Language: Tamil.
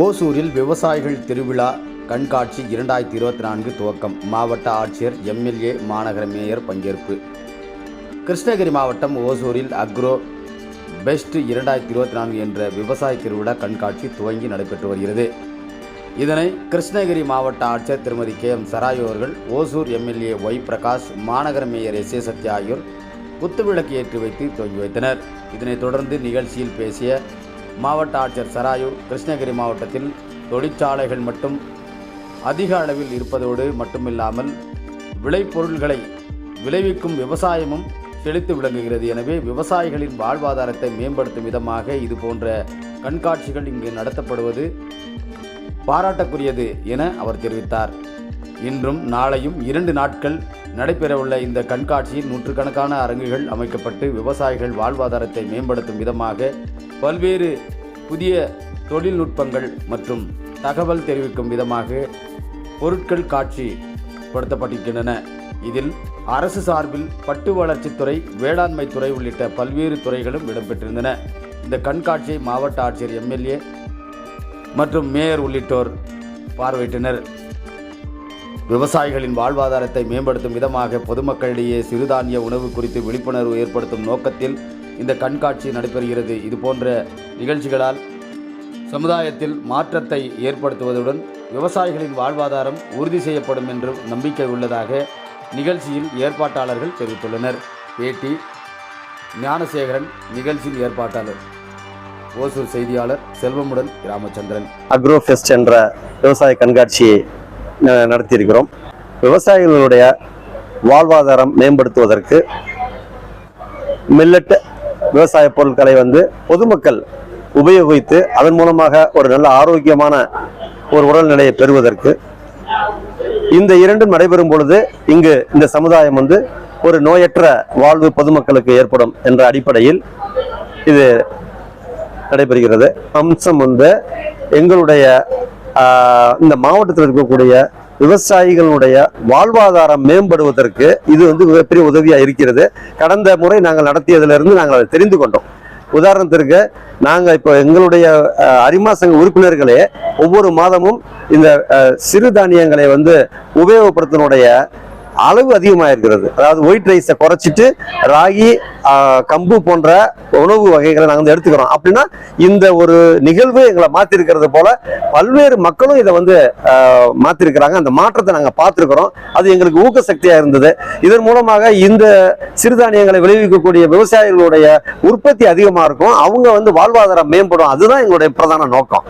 ஓசூரில் விவசாயிகள் திருவிழா கண்காட்சி இரண்டாயிரத்தி இருபத்தி நான்கு துவக்கம். மாவட்ட ஆட்சியர் எம்எல்ஏ மாநகர மேயர் பங்கேற்பு. கிருஷ்ணகிரி மாவட்டம் ஓசூரில் அக்ரோ பெஸ்ட் இரண்டாயிரத்தி இருபத்தி நான்கு என்ற விவசாய திருவிழா கண்காட்சி துவங்கி நடைபெற்று வருகிறது. இதனை கிருஷ்ணகிரி மாவட்ட ஆட்சியர் திருமதி கே எம் சராயு அவர்கள் ஓசூர் எம்எல்ஏ ஒய் பிரகாஷ் மாநகர மேயர் எஸ் ஏ சத்யா ஆகியோர் குத்துவிளக்கு ஏற்றி வைத்து துவங்கி வைத்தனர். இதனைத் தொடர்ந்து நிகழ்ச்சியில் பேசிய மாவட்ட ஆட்சியர் சராயு கிருஷ்ணகிரி மாவட்டத்தில் தொழிற்சாலைகள் மட்டும் அதிக அளவில் இருப்பதோடு மட்டுமில்லாமல் விளைபொருள்களை விளைவிக்கும் விவசாயமும் செழித்து விளங்குகிறது. எனவே விவசாயிகளின் வாழ்வாதாரத்தை மேம்படுத்தும் விதமாக இது போன்ற கண்காட்சிகள் இங்கு நடத்தப்படுவது பாராட்டக்குரியது என அவர் தெரிவித்தார். இன்றும் நாளையும் இரண்டு நாட்கள் நடைபெறவுள்ள இந்த கண்காட்சியில் நூற்றுக்கணக்கான அரங்குகள் அமைக்கப்பட்டு விவசாயிகள் வாழ்வாதாரத்தை மேம்படுத்தும் விதமாக பல்வேறு புதிய தொழில்நுட்பங்கள் மற்றும் தகவல் தெரிவிக்கும் விதமாக பொருட்கள் காட்சி படுத்தப்பட்டிருக்கின்றன. இதில் அரசு சார்பில் பட்டு வளர்ச்சித்துறை வேளாண்மை துறை உள்ளிட்ட பல்வேறு துறைகளும் இடம்பெற்றிருந்தன. இந்த கண்காட்சியை மாவட்ட ஆட்சியர் எம்எல்ஏ மற்றும் மேயர் உள்ளிட்டோர் பார்வையிட்டனர். விவசாயிகளின் வாழ்வாதாரத்தை மேம்படுத்தும் விதமாக பொதுமக்களிடையே சிறுதானிய உணவு குறித்து விழிப்புணர்வு ஏற்படுத்தும் நோக்கத்தில் இந்த கண்காட்சி நடைபெறுகிறது. இதுபோன்ற நிகழ்ச்சிகளால் சமுதாயத்தில் மாற்றத்தை ஏற்படுத்துவதுடன் விவசாயிகளின் வாழ்வாதாரம் உறுதி செய்யப்படும் என்றும் நம்பிக்கை உள்ளதாக நிகழ்ச்சியில் ஏற்பாட்டாளர்கள் தெரிவித்துள்ளனர். பேட்டி ஞானசேகரன் நிகழ்ச்சியின் ஏற்பாட்டாளர். ஓசூர் செய்தியாளர் செல்வமுடன் ராமச்சந்திரன். அக்ரோ ஃபெஸ்ட் என்ற விவசாய கண்காட்சியை நடத்தியிருக்கிறோம். விவசாயிகளுடைய வாழ்வாதாரம் மேம்படுத்துவதற்கு மில்லட் விவசாய பொருட்களை வந்து பொதுமக்கள் உபயோகித்து அதன் மூலமாக ஒரு நல்ல ஆரோக்கியமான ஒரு உடல்நிலையை பெறுவதற்கு இந்த இரண்டும் நடைபெறும் பொழுது இங்கு இந்த சமுதாயம் வந்து ஒரு நோயற்ற வாழ்வு பொதுமக்களுக்கு ஏற்படும் என்ற அடிப்படையில் இது நடைபெறுகிறது. அம்சம் வந்து எங்களுடைய இந்த மாவட்டத்தில் இருக்கக்கூடிய விவசாயிகளுடைய வாழ்வாதாரம் மேம்படுவதற்கு இது வந்து மிகப்பெரிய உதவியாக இருக்கிறது. கடந்த முறை நாங்கள் நடத்தியதிலிருந்து நாங்கள் அதை தெரிந்து கொண்டோம். உதாரணத்திற்கு நாங்கள் இப்போ எங்களுடைய ஆஹ், அரிமா சங்க உறுப்பினர்களே ஒவ்வொரு மாதமும் இந்த சிறு சிறுதானியங்களை வந்து உபயோகப்படுத்தினுடைய அளவு அதிகமாக இருக்கிறது அதாவது ஒயிட் ரைஸை குறைச்சிட்டு ராகி கம்பு போன்ற உணவு வகைகளை நாங்கள் வந்து எடுத்துக்கிறோம். அப்படின்னா இந்த ஒரு நிகழ்வு எங்களை மாற்றிருக்கிறது போல பல்வேறு மக்களும் இதை வந்து மாற்றிருக்கிறாங்க அந்த மாற்றத்தை நாங்கள் பார்த்துருக்குறோம். அது எங்களுக்கு ஊக்க சக்தியாக இருந்தது. இதன் மூலமாக இந்த சிறுதானியங்களை விளைவிக்கக்கூடிய விவசாயிகளுடைய உற்பத்தி அதிகமாக இருக்கும். அவங்க வந்து வாழ்வாதாரம் மேம்படும். அதுதான் எங்களுடைய பிரதான நோக்கம்.